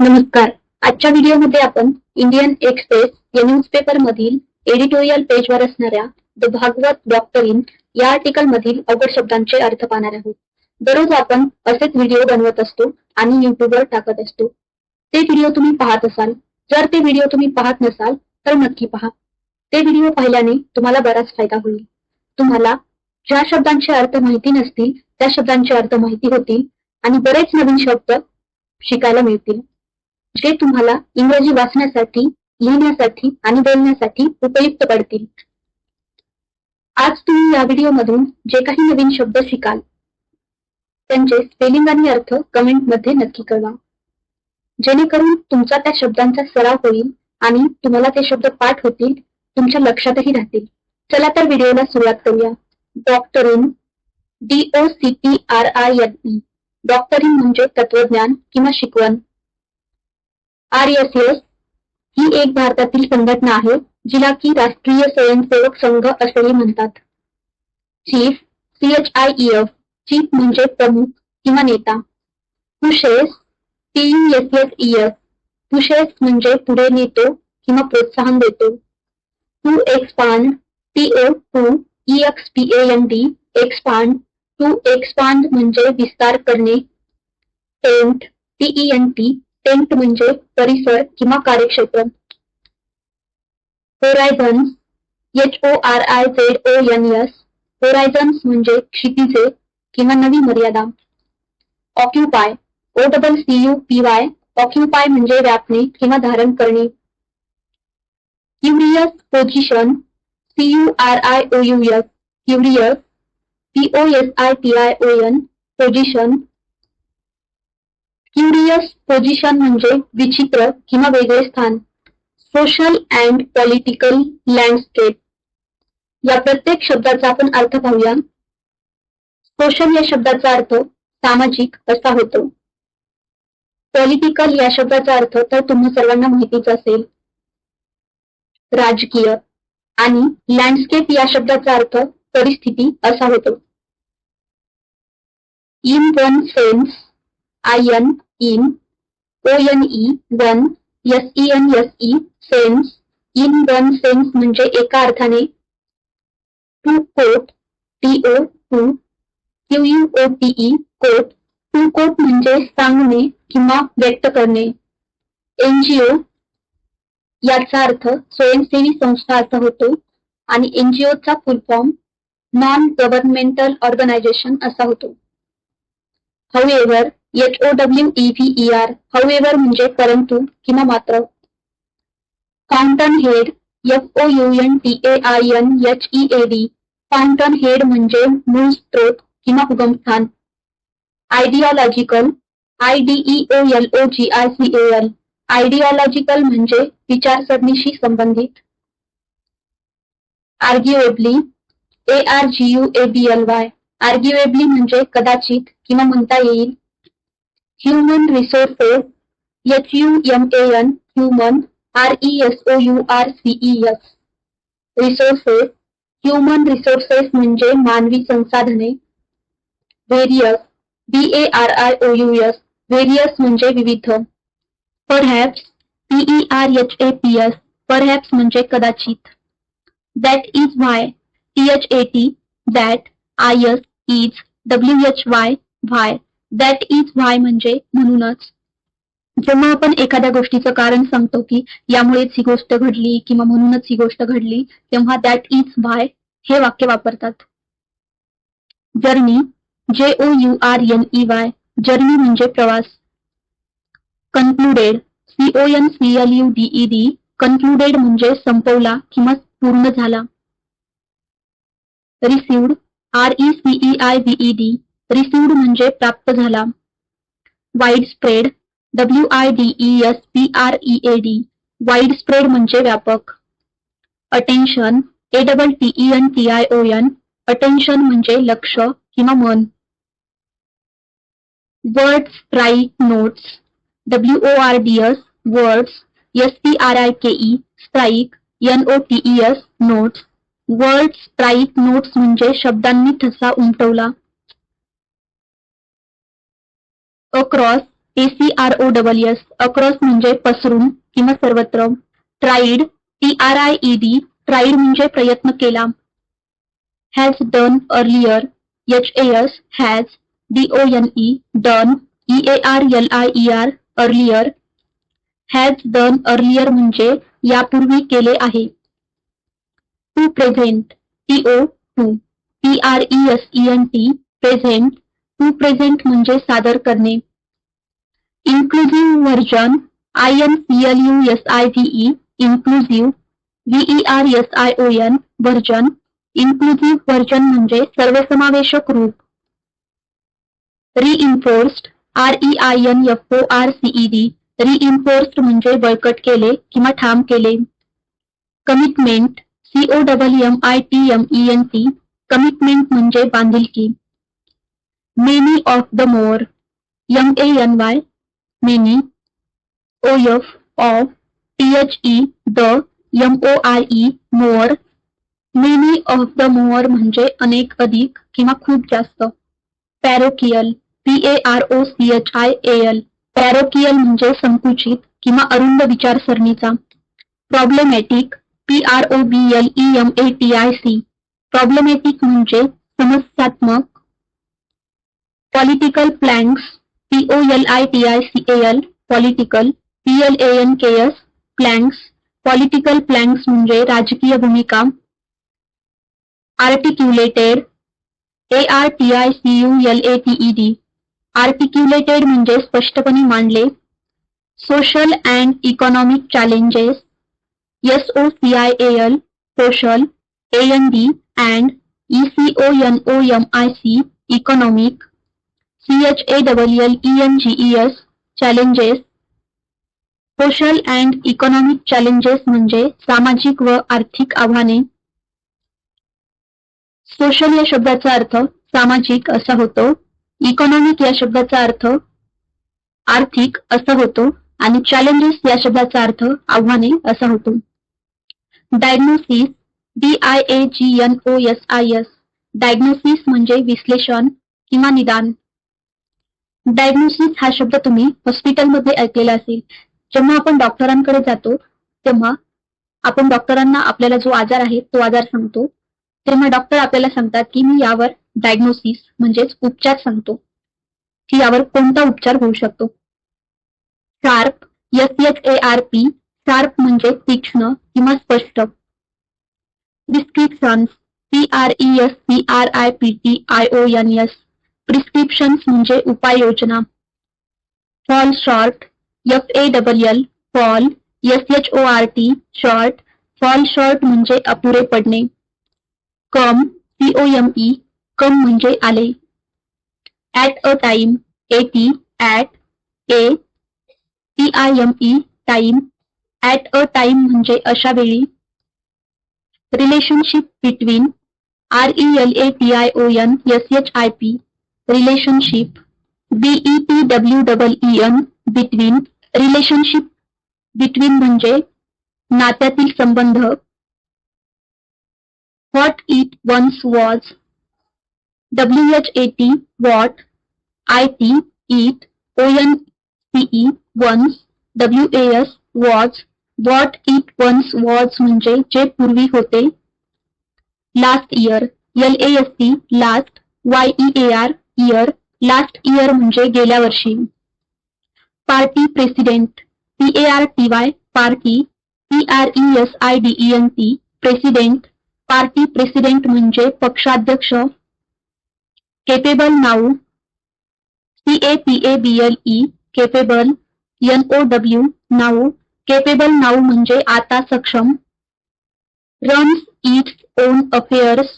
नमस्कार. आजच्या व्हिडिओमध्ये आपण इंडियन एक्सप्रेस या न्यूजपेपर मधील एडिटोरियल पेजवर असणाऱ्या द भागवत डॉक्टरीन या आर्टिकल मधील अवघड शब्दांचे अर्थ पाहणार आहोत. दररोज आपण असेच व्हिडिओ बनवत असतो आणि युट्यूबवर टाकत असतो. ते व्हिडिओ तुम्ही पाहत असाल. जर ते व्हिडिओ तुम्ही पाहत नसाल तर नक्की पहा. ते व्हिडिओ पाहिल्याने तुम्हाला बराच फायदा होईल. तुम्हाला ज्या शब्दांचे अर्थ माहिती नसतील त्या शब्दांचे अर्थ माहिती होतील आणि बरेच नवीन शब्द शिकायला मिळतील. जे तुम्हाला इंग्रजी वाचण्यासाठी लिहिण्यासाठी आणि बोलण्यासाठी उपयुक्त पडतील. आज तुम्ही या व्हिडिओमधून जे काही नवीन शब्द शिकाल त्यांचे स्पेलिंग आणि अर्थ कमेंटमध्ये नक्की कळवा. जेणेकरून तुमचा त्या शब्दांचा सराव होईल आणि तुम्हाला ते शब्द पाठ होतील तुमच्या लक्षातही राहतील. चला तर व्हिडिओला सुरुवात करूया. Doctrine D O C P R I N E म्हणजे तत्वज्ञान किंवा शिकवण. आर एस एस ही एक भारतातील संघटना आहे, जिला की राष्ट्रीय स्वयंसेवक संघ असेही म्हणतात. Chief C H I E F chief म्हणजे प्रमुख किंवा नेता. Pushes P S S E S pushes म्हणजे पुढे नेतो किंवा प्रोत्साहन देतो. To expand T O to E X P N D expand to expand म्हणजे विस्तार करणे. Tent T E N T tent म्हणजे परिसर किंवा कार्यक्षेत्र. Horizons H O R I Z O N S horizons म्हणजे क्षितिजे किंवा नवी मर्यादा. Occupy O double C U P Y occupy म्हणजे व्यापणे किंवा धारण करणे. Curious position C U R I O U S curious P O S I T I O N position curious position म्हणजे विचित्र किंवा वेगळे स्थान. सोशल अँड पॉलिटिकल लँडस्केप या प्रत्येक शब्दाचा आपण अर्थ पाहूया. सोशल या शब्दाचा अर्थ सामाजिक असा होतो. पॉलिटिकल या शब्दाचा अर्थ तर तुम्हा सर्वांना माहितीच असेल. राजकीय आणि लँडस्केप या शब्दाचा अर्थ परिस्थिती असा होतो. In one sense I N in O N E one S E N S E sense. In one sense म्हणजे एका अर्थाने to quote T O to. Q U O T E quote. To quote म्हणजे सांगणे किंवा व्यक्त करणे. NGO याचा अर्थ स्वयंसेवी संस्था असा होतो आणि एनजीओचा full form non governmental organization असा होतो. However H O W E V E R however म्हणजे परंतु किंवा मात्र. Fountain head F O U N T A I N H E A D fountain head म्हणजे मूळ स्त्रोत किंवा उगमस्थान. Ideological I D E O L O G I C A L ideological म्हणजे विचारसरणीशी संबंधित. Arguably A R G U A B L Y arguably म्हणजे कदाचित किंवा म्हणता येईल human resources H U M A N human R E S O U R C E S resources human resources म्हणजे मानवी संसाधने. Various B A R I O U S various म्हणजे विविध. Perhaps P E R H A P S perhaps म्हणजे कदाचित. That is why T H A T that I S is W H Y why that is why म्हणजे म्हणूनच जेव्हा आपण एखाद्या गोष्टीचं कारण सांगतो की यामुळेच ही गोष्ट घडली किंवा म्हणूनच ही गोष्ट घडली तेव्हा दॅट इज व्हाय हे वाक्य वापरतात. Journey J O U R N E Y journey म्हणजे प्रवास. Concluded C O N C L U D E D concluded म्हणजे संपवला किंवा पूर्ण झाला. Received R E C E I B E D received म्हणजे प्राप्त झाला. Wide spread W I D E S P R E A D wide spread म्हणजे व्यापक. Attention A double T E N T I O N attention म्हणजे लक्ष किंवा मन. Words strike notes W O R D S words S P R I K E strike N O T E S notes word strike notes म्हणजे शब्दांनी ठसा उमटवला. Across A C R O double S across म्हणजे पसरून किंवा सर्वत्र. Tried T R I E D tried म्हणजे प्रयत्न केला. Has done earlier H A S has D O N E done E A R L I E R earlier has done earlier म्हणजे यापूर्वी केले आहे. To present T O to P R E S E N T present to present म्हणजे सादर करणे. Inclusive version I N C L U S I E inclusive V E R S I O N version inclusive version म्हणजे सर्वसमावेशक रूप. Reinforced R E I N F O R C E D reinforced म्हणजे बळकट केले किंवा ठाम केले. Commitment C O double M I T M E N T commitment म्हणजे बांधिलकी. Many of the more, young A-N-Y, many O-F, of P-H-E, the M-O-R-E, more, many of the more म्हणजे अनेक अधिक किंवा खूप जास्त. Parochial P A R O C H I A L parochial म्हणजे संकुचित किंवा अरुंद विचारसरणीचा. Problematic P R O B L E M A T I C problematic म्हणजे समस्यात्मक political planks P O L I T I C A L political P L A N K S planks political म्हणजे राजकीय भूमिका articulated A R T I C U L A T E D articulated म्हणजे स्पष्टपणे मांडले social and economic challenges S O C I A L social A N D and E C O N O M I C economic C H A double L E N G E S challenges social and economic challenges म्हणजे सामाजिक व आर्थिक आव्हाने. Social या शब्दाचा अर्थ सामाजिक असा होतो. इकॉनॉमिक या शब्दाचा अर्थ आर्थिक असा होतो. आणि चॅलेंजेस या शब्दाचा अर्थ आव्हाने असा होतो. Diagnosis D I A G N O S I S diagnosis म्हणजे विश्लेषण किंवा निदान. डायग्नोसिस हा शब्द तुम्ही हॉस्पिटलमध्ये ऐकलेला असेल. जेव्हा आपण डॉक्टरांकडे जातो तेव्हा आपण डॉक्टरांना आपल्याला जो आजार आहे तो आजार सांगतो. तेव्हा डॉक्टर आपल्याला सांगतात की मी यावर डायग्नोसिस म्हणजेच उपचार सांगतो. की यावर कोणता उपचार होऊ शकतो? Sharp S H A R P sharp म्हणजे तीक्ष्ण किंवा स्पष्ट. Description P R E S P R I P T I O N S prescriptions म्हणजे उपाययोजना. Fall short F A double L fall S H O R T short fall short म्हणजे अपुरे पडणे. कम सी O M E come म्हणजे आले. At a time A T at a T I M E time at a time म्हणजे अशा वेळी. Relationship between R E L A T I O N S H I P relationship B E T W double E N between relationship between म्हणजे नात्यातील संबंध. What it once was W H A T what I T it O N C E once W S was what it once was म्हणजे जे पूर्वी होते. Last year L A T last Y E A R year last year म्हणजे गेल्या वर्षी. Party president P A R T Y party P R E S I D E N T president party president म्हणजे पक्षाध्यक्ष. Capable now C A P A B L E capable N O W now capable now म्हणजे आता सक्षम. Runs its own affairs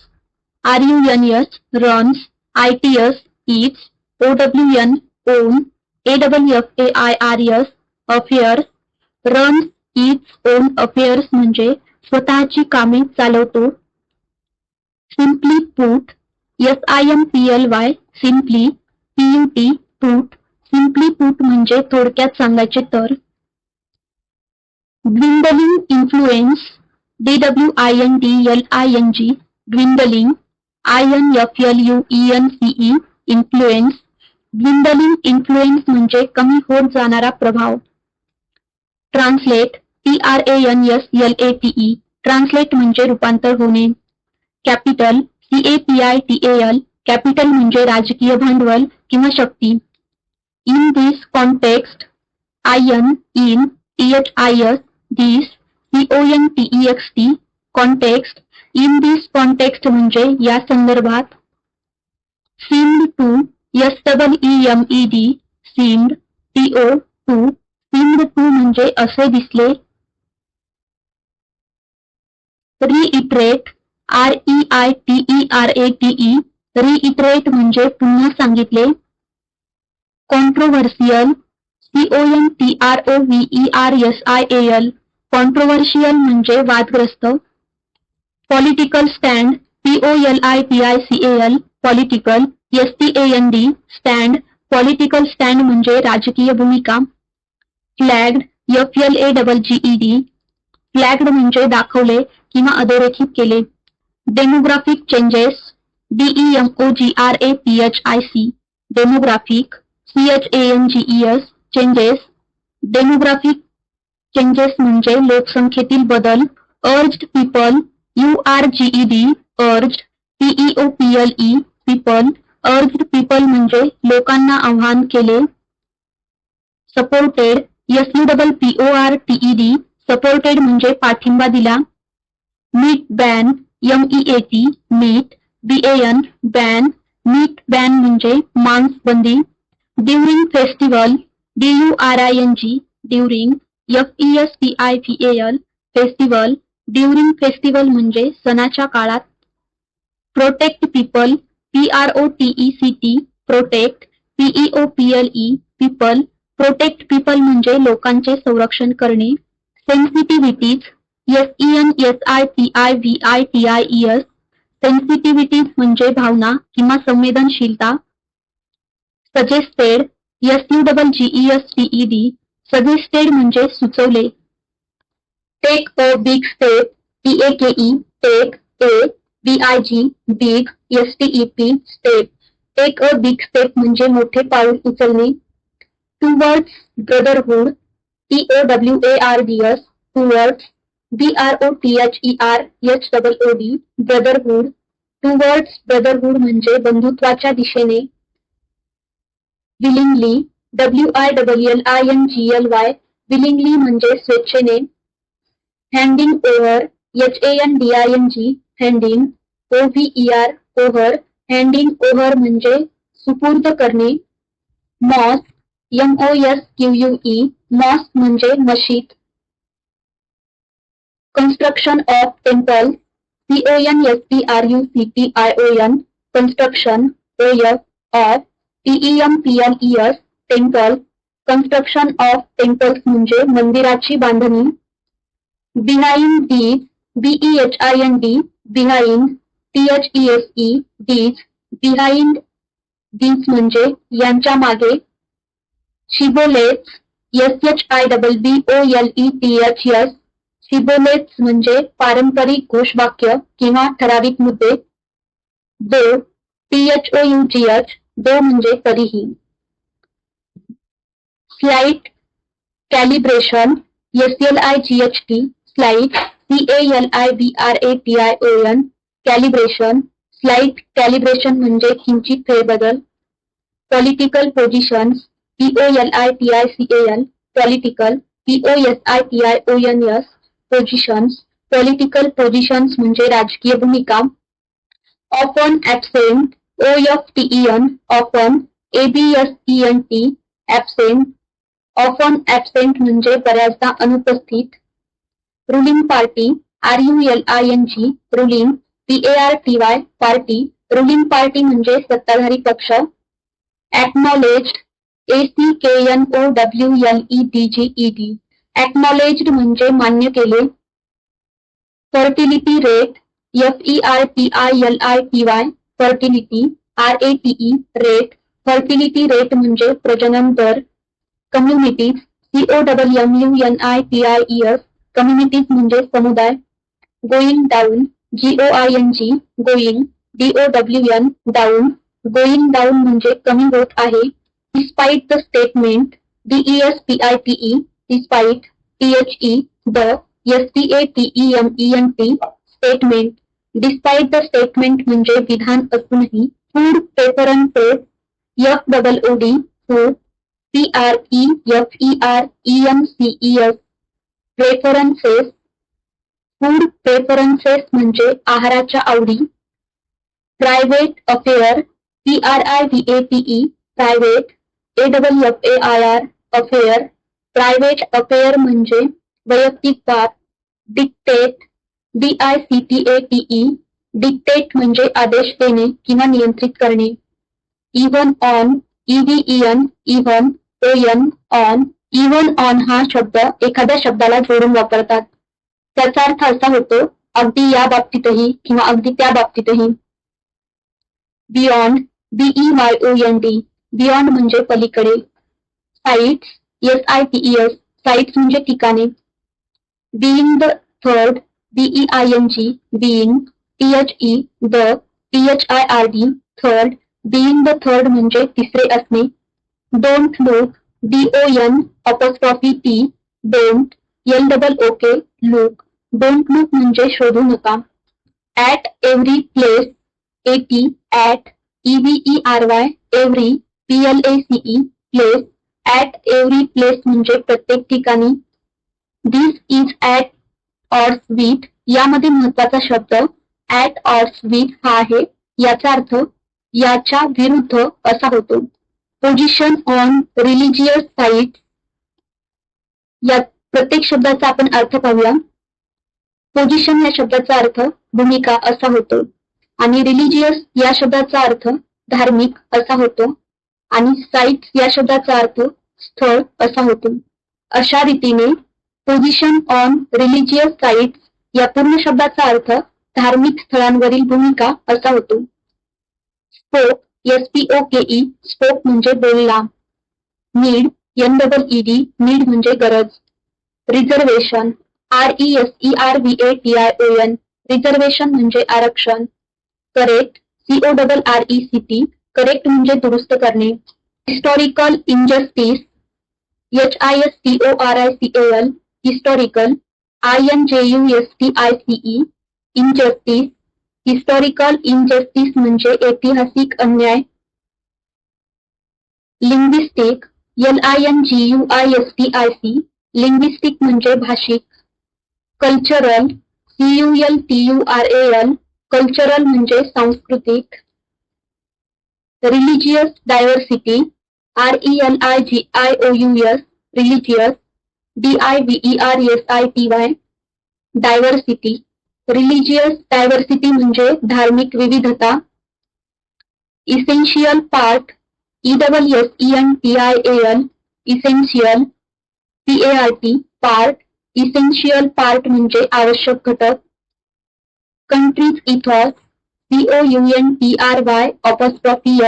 R U N S runs I T S its O W N own A double F A I R S affairs runs its own affairs म्हणजे स्वतःची कामे चालवतो. Simply put S I M P L Y simply P U T put simply put म्हणजे थोडक्यात सांगायचे तर dwindling influence D W I N D L I N G dwindling I N F L U E N C E influence dwindling influence म्हणजे कमी होत जाणारा प्रभाव. Translate T R A N S L A T E translate म्हणजे रूपांतर होणे. Capital C A P I T A L capital म्हणजे राजकीय भांडवल किंवा शक्ती. In this context I N in T H I S this C O N T E X T context in this context म्हणजे या संदर्भात SIMD 2 SEMED SIMD TO2 SIMD 2 म्हणजे असे दिसले. Reiterate R E I T E R A T E reiterate म्हणजे पुन्हा सांगितले. Controversial C O M T R O V E R S I A L controversial म्हणजे वादग्रस्त. Political stand P O L I P I C L political S T A N D stand political stand राजकीय भूमिका. Flagged F L A double G E D flagged म्हणजे दाखवले अधोरेखित demographic changes D E M O G R A P H I C demographic C H A N G E S changes demographic changes लोकसंख्येतील बदल urged people U R G E D urged P E O P L E people urged people म्हणजे लोकांना आव्हान केले. Supported S U double P O R T E D supported म्हणजे पाठिंबा दिला. Meat ban A T meat B N ban meat ban म्हणजे मांस बंदी during festival D U R I N G during S T I A L festival during festival म्हणजे सणाच्या काळात. Protect people P R O T E C T protect P E O P L E people protect people म्हणजे लोकांचे संरक्षण करणे. Sensitivities S E N S I T I V I T I E S sensitivities म्हणजे भावना किंवा संवेदनशीलता. Suggested S U double G E S T E D suggested म्हणजे सुचवले. Take a big step T A K E take A B I G big S T E P step take a big step म्हणजे मोठे पाऊल उचलणे. Brotherhood T O W A R D S towards B R O T H E R H double O D brotherhood towards brotherhood म्हणजे बंधुत्वाच्या दिशेने. Willingly W I double L I N G L Y willingly म्हणजे स्वेच्छेने. Handing over H A N D I N G handing O V handing over म्हणजे सुपूर्द करणे. Mosque M mosque म्हणजे मशीद. Construction of temple C O N S of T E M P of temples म्हणजे मंदिराची बांधणी. Behind these B E H I N D behind T H E S E these behind these म्हणजे यांच्या मागे. Shibboleths S H I double B O L E T H S shibboleths म्हणजे पारंपरिक घोषवाक्य किंवा ठराविक मुद्दे. Though T H O U G H though म्हणजे तरीही. Slight calibration S L I G H T slight C A L I B R A T I O N calibration slight calibration म्हणजे किंचित फेरबदल political positions P O L I T I C A L political P O S I T I O N S positions political positions म्हणजे राजकीय भूमिका. Often absent O F T E N often A B S E N T absent often absent म्हणजे बऱ्याचदा अनुपस्थित. A R T Y party ruling party म्हणजे सत्ताधारी पक्ष acknowledged A C K N O W L E D G E D acknowledged म्हणजे मान्य केले fertility rate F E R T I L I T Y fertility R A T E rate fertility rate प्रजनन दर communities C O double M U N I T I E S communities म्हणजे समुदाय going down G O I N G going D O W N down going down म्हणजे कमी होत आहे. Despite the statement D-E-S-P-I-T-E despite T-H-E the S-T-A-T-E-M-E-N-T statement, despite the statement म्हणजे विधान असूनही food preferences F double O D food P R E F E R E M C E S preferences food preferences म्हणजे आहाराच्या आवडी. Private affair P R I V A T E private A double F A I R affair private affair म्हणजे वैयक्तिक बाब. Dictate D I C T A T E dictate म्हणजे आदेश देणे किंवा नियंत्रित करणे. Even on E V E N even O N on even on हा शब्द एखाद्या शब्दाला जोडून वापरतात. त्याचा अर्थ असा होतो अगदी या बाबतीतही किंवा अगदी त्या बाबतीतही. Beyond B E Y O N D beyond म्हणजे पलीकडे. Sites S I T S sites म्हणजे ठिकाणे. Being the third B E I N G being T H E the T H I R D third being the third म्हणजे तिसरे असणे. Don't look D O N apostrophe T don't L double O K look don't look म्हणजे शोधू नका. At every place A T at E R Y every P L A C E place at every place म्हणजे प्रत्येक ठिकाणी. This is at odds with यामध्ये महत्त्वाचा शब्द at odds with हा आहे याचा अर्थ याच्या विरुद्ध असा होतो. पोझिशन ऑन रिलिजियस साईट या प्रत्येक शब्दाचा आपण अर्थ पाहूया. पोझिशन या शब्दाचा अर्थ भूमिका असा होतो. आणि रिलिजियस या शब्दाचा अर्थ धार्मिक असा होतो. आणि साईट या शब्दाचा अर्थ स्थळ असा होतो. अशा रीतीने पोझिशन ऑन रिलिजियस साईट या पूर्ण शब्दाचा अर्थ धार्मिक स्थळांवरील भूमिका असा होतो. स्पोक एस पी स्पोक म्हणजे बोलला. Need N double E D need म्हणजे गरज. Reservation R E S E R V A T I O N reservation म्हणजे आरक्षण. Correct C O double R E C T correct म्हणजे दुरुस्त करणे. Historical injustice H I S T O R I C L historical I N J U S T I C E injustice historical injustice ऐतिहासिक अन्याय. Linguistic L I N G U I S T I C linguistic भाषिक. Cultural C U L T U R A L cultural सांस्कृतिक. Religious diversity R E L I G I O U S religious D I V E R S I T Y diversity religious diversity म्हणजे धार्मिक विविधता. Essential part E double S E N T I A L essential P A R T part essential part म्हणजे आवश्यक घटक. Country's ethos C O U N T R Y apostrophe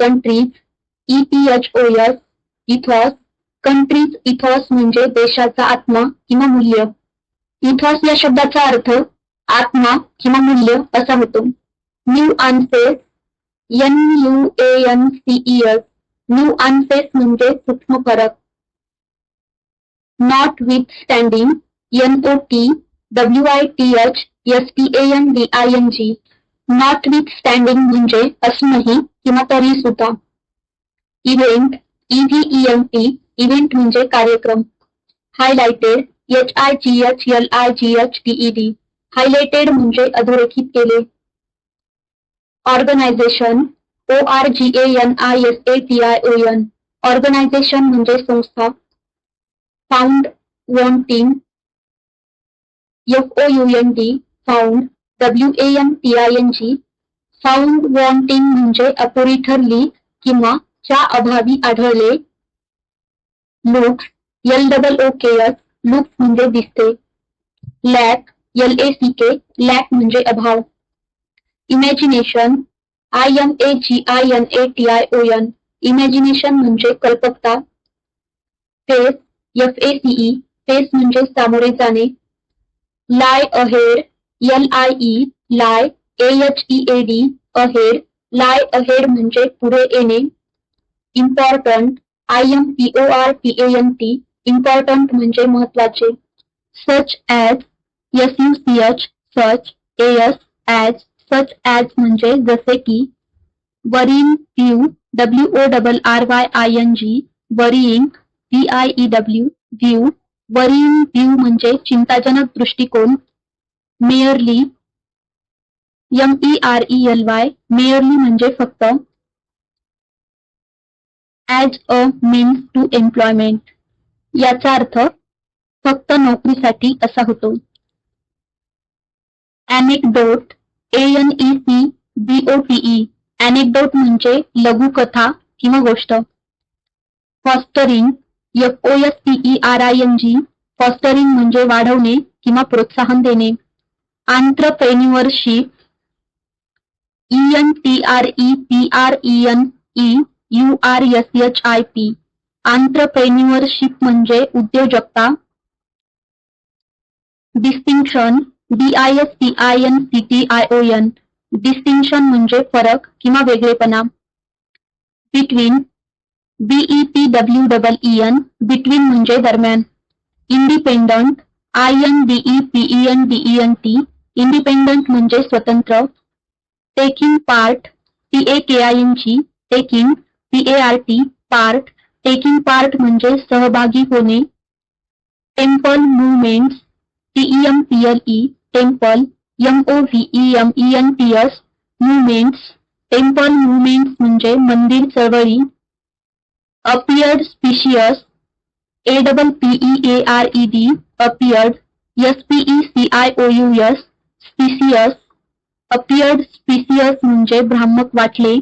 country's E P H O S ethos country's ethos म्हणजे देशाचा आत्मा किंवा मूल्य. Ethos या शब्दाचा अर्थ आत्मा किंवा मूल्य असा होतो nuances N U A N C E S nuances म्हणजे सूक्ष्म फरक notwithstanding N O T W I T H S T N D I N G notwithstanding म्हणजे असूनही किंवा तरी सुद्धा इव्हेंट टी इव्हेंट म्हणजे कार्यक्रम. Highlighted H I G H L I G H D highlighted अधोरेखित केले. Organisation O R G N I S A T I O N organisation म्हणजे संस्था. Found wanting F O U N D found W A N T I N G found wanting म्हणजे अपुरी ठरली किंवा अभावी आढळले. लुक्स एल डबल ओ के S looks म्हणजे दिसते. लॅक एल ए सी के लॅक म्हणजे अभाव। Imagination I M A G I N A T I O N imagination म्हणजे कल्पकता। Face F A C E face म्हणजे सामोरे जाणे। Lie ahead L I E lie H E A D ahead lie ahead म्हणजे पुढे येणे। Important I M P O R T A N T important म्हणजे महत्वाचे such as S U C H A S as such as म्हणजे जसे की worrying view W O double R Y I N G worrying V I E W view worrying view म्हणजे चिंताजनक दृष्टिकोन merely M E R E L Y merely म्हणजे फक्त as a means to employment याचा अर्थ, फक्त नोकरीसाठी असा होतो. Anecdote A N E C B O T E म्हणजे लघुकथा किंवा गोष्ट. Fostering F O S T R I N G fostering म्हणजे वाढवणे किंवा प्रोत्साहन देणे. Entrepreneurship E N T R E P R E N E U R S H I P entrepreneurship म्हणजे उद्योजकता. Distinction D I S T I N C T I O N distinction म्हणजे फरक किंवा वेगळेपणा. Between B E T W double E N between म्हणजे दरम्यान. Independent I N D E P E N D E N T independent म्हणजे स्वतंत्र. Taking part T A K I N G taking T A R T part taking part म्हणजे सहभागी होणे. Temple movements T E M P L E temple M O V M E N T S movements temple movements म्हणजे मंदिर चळवळी. Appeared specious A double P E A R E D appeared S P E C I O U S specious appeared specious म्हणजे भ्रामक वाटले.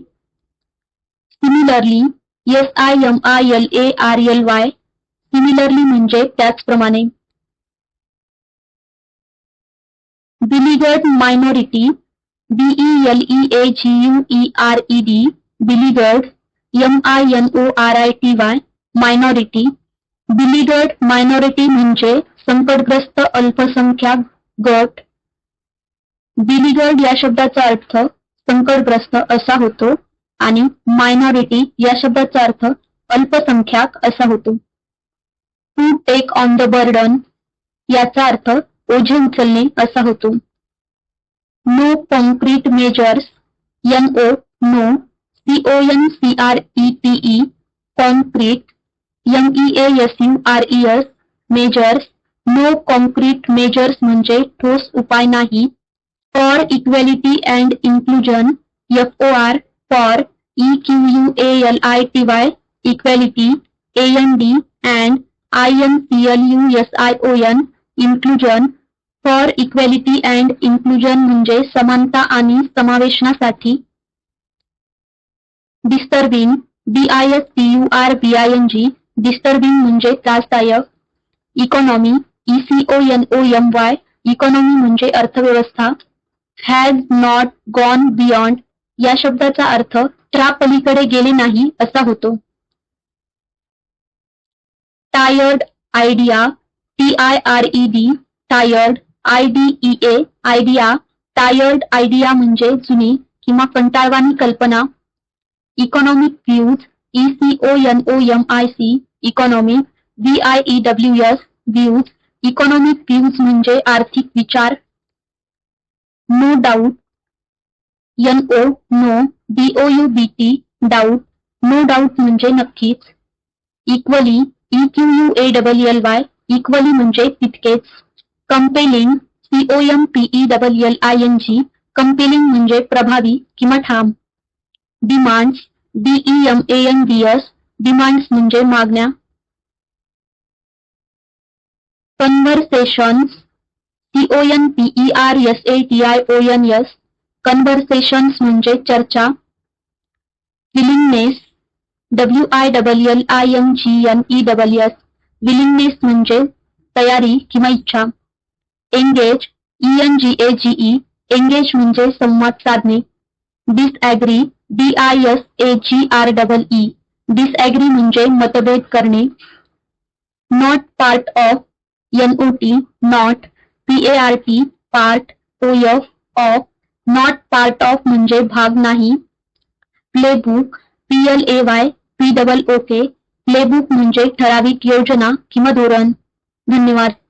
Similarly S I M I L A R L Y similarly म्हणजे त्याचप्रमाणे. Beleaguered minority B E L E A G U E R E D beleaguered M I N O R I T Y minority. Beleaguered minority म्हणजे संकटग्रस्त अल्पसंख्याक गट. बिलिगर्ड या शब्दाचा अर्थ संकटग्रस्त असा होतो आणि मायनॉरिटी या शब्दाचा अर्थ अल्पसंख्याक असा होतो. To take on the burden याचा अर्थ ओझे उचलणे असा होतो. No concrete measures N O no C O N C R E T E concrete M E S U R E S measures no concrete measures म्हणजे ठोस उपाय नाही. For equality and inclusion F O R for E Q U A L I T Y equality A N D and I N C L U S I O N inclusion for equality and inclusion म्हणजे समानता आणि समावेशनासाठी. Disturbing D I S T U R B I N G disturbing म्हणजे त्रासदायक. Economy E C O N O M Y economy म्हणजे अर्थव्यवस्था. Has not gone beyond या शब्दाचा अर्थ पलीकडे गेले नाही असा होतो. Tired idea T I R E D tired D idea, tired idea म्हणजे जुनी किंवा कंटाळवाणी कल्पना. Economic views E C O N O M I C economic V I E W S views economic म्हणजे आर्थिक विचार. No doubt N O no D O U B T doubt no doubt म्हणजे नक्कीच. Equally E Q U A double L Y equally म्हणजे तितकेच. Compelling C O M P E double L I N G compelling प्रभावी किंवा ठाम. Demands D E M A N D S demands म्हणजे मागण्या. Conversations C O N P E R S A T I O N S conversations म्हणजे चर्चा. Willingness W I double L I M G N E double S willingness तयारी किंवा इच्छा. Engage E N G A G E engage म्हणजे संवाद साधणे. Disagree D I S A G R double E disagree म्हणजे मतभेद करणे. Not part of N O T not P A R T part O F of not part of म्हणजे भाग नाही. Playbook P L A Y P double O K playbook म्हणजे ठराविक योजना किंवा धोरण. धन्यवाद.